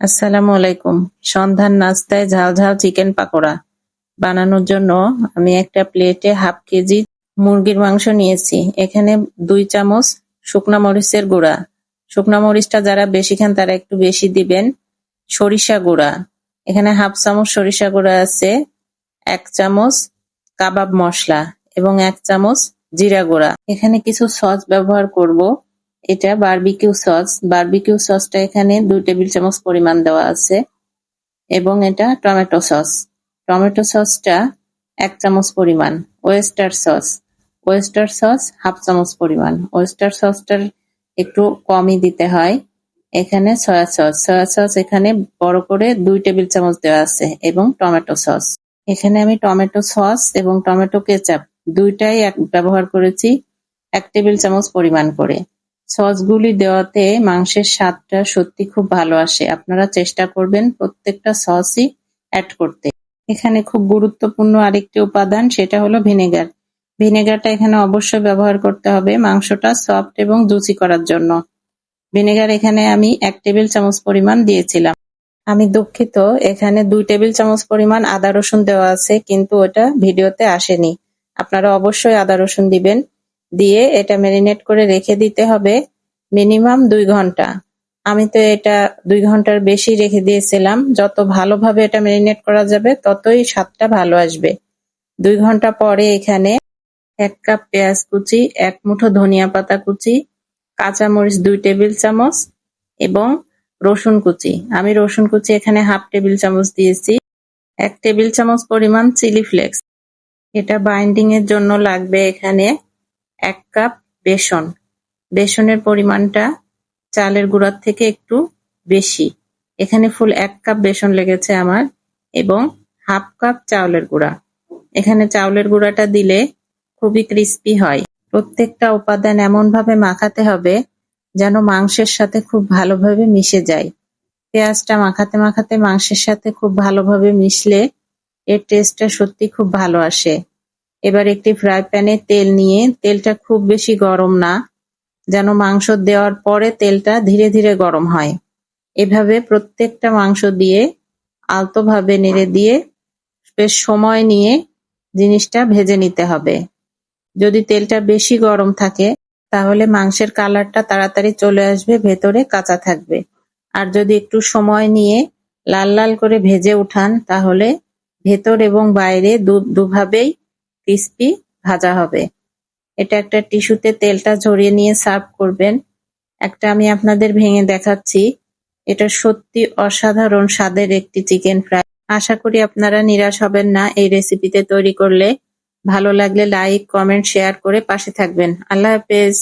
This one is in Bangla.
আসসালামু আলাইকুম। সন্ধ্যার নাস্তায় ঝাল ঝাল চিকেন পাকোড়া। বানানোর জন্য আমি একটা প্লেটে হাফ কেজি মুরগির মাংস নিয়েছি। এখানে দুই চামচ শুকনা মরিচের গুঁড়া। শুকনা মরিচটা যারা বেশি খান তারা একটু বেশি দিবেন। সরিষা গুঁড়া। এখানে হাফ চামচ সরিষা গুঁড়া আছে, এক চামচ কাবাব মশলা এবং এক চামচ জিরা গুঁড়া। এখানে কিছু সস ব্যবহার করব। এটা বারবিকিউ সস। বারবিকিউ সসটা এখানে দুই টেবিল চামচ পরিমাণ দেওয়া আছে। এবং এটা টমেটো সস। টমেটো সসটা এক চামচ পরিমাণ। Oyster sauce. Oyster sauce half চামচ পরিমাণ। ওয়েস্টার সসটার একটু কমই দিতে হয়। এখানে সয়া সস। সয়া সস এখানে বড় করে দুই টেবিল চামচ দেওয়া আছে এবং টমেটো সস। এখানে আমি টমেটো সস এবং টমেটো কেচাপ দুইটাই এক ব্যবহার করেছি এক টেবিল চামচ পরিমাণ করে। সসগুলি দেওয়াতে মাংসের স্বাদটা সত্যি খুব ভালো আসে। আপনারা চেষ্টা করবেন প্রত্যেকটা সসই অ্যাড করতে। এখানে খুব গুরুত্বপূর্ণ আরেকটি উপাদান, সেটা হলো ভিনেগার। ভিনেগারটা এখানে অবশ্যই ব্যবহার করতে হবে মাংসটা সফট এবং জুসি করার জন্য। ভিনেগার এখানে আমি এক টেবিল চামচ পরিমাণ দিয়েছিলাম। আমি দুঃখিত, এখানে দুই টেবিল চামচ পরিমাণ আদা রসুন দেওয়া আছে, কিন্তু ওটা ভিডিওতে আসেনি। আপনারা অবশ্যই আদা রসুন দিবেন। দিয়ে এটা ম্যারিনেট করে রেখে দিতে হবে মিনিমাম দুই ঘণ্টা। আমি তো এটা দুই ঘণ্টার বেশি রেখে দিয়েছিলাম। যত ভালোভাবে এটা ম্যারিনেট করা যাবে, ততই স্বাদটা ভালো আসবে। দুই ঘণ্টা পরে এখানে এক কাপ পেঁয়াজ কুচি, এক মুঠো ধনিয়া পাতা কুচি, কাঁচামরিচ দুই টেবিল চামচ এবং রসুন কুচি। আমি রসুন কুচি এখানে হাফ টেবিল চামচ দিয়েছি। এক টেবিল চামচ পরিমাণ চিলি ফ্লেক্স। এটা বাইন্ডিং এর জন্য লাগবে এখানে এক কাপ বেসন। বেসনের পরিমাণটা চালের গুঁড়ার থেকে একটু বেশি। এখানে ফুল এক কাপ বেসন লেগেছে আমার এবং হাফ কাপ চাউলের গুঁড়া। এখানে চাউলের গুঁড়াটা দিলে খুবই ক্রিস্পি হয়। প্রত্যেকটা উপাদান এমন ভাবে মাখাতে হবে যেন মাংসের সাথে খুব ভালোভাবে মিশে যায়। পেঁয়াজটা মাখাতে মাখাতে মাংসের সাথে খুব ভালোভাবে মিশলে এর টেস্টটা সত্যি খুব ভালো আসে। এবার একটি ফ্রাই প্যানে তেল নিয়ে, তেলটা খুব বেশি গরম না, যেন মাংস দেওয়ার পরে তেলটা ধীরে ধীরে গরম হয়। এভাবে প্রত্যেকটা মাংস দিয়ে আলতোভাবে নেড়ে দিয়ে বেশ সময় নিয়ে জিনিসটা ভেজে নিতে হবে। যদি তেলটা বেশি গরম থাকে, তাহলে মাংসের কালারটা তাড়াতাড়ি চলে আসবে, ভেতরে কাঁচা থাকবে। আর যদি একটু সময় নিয়ে লাল লাল করে ভেজে উঠান, তাহলে ভেতর এবং বাইরে দুভাবেই ক্রিস্পি ভাজা হবে। এটা একটা টিস্যুতে তেলটা ঝরিয়ে নিয়ে সার্ভ করবেন। একটা আমি আপনাদের ভেঙে দেখাচ্ছি। এটা সত্যি অসাধারণ স্বাদের একটি চিকেন ফ্রাই। আশা করি আপনারা নিরাশ হবেন না এই রেসিপিতে তৈরি করলে। ভালো লাগলে লাইক, কমেন্ট, শেয়ার করে পাশে থাকবেন। আল্লাহ হাফেজ।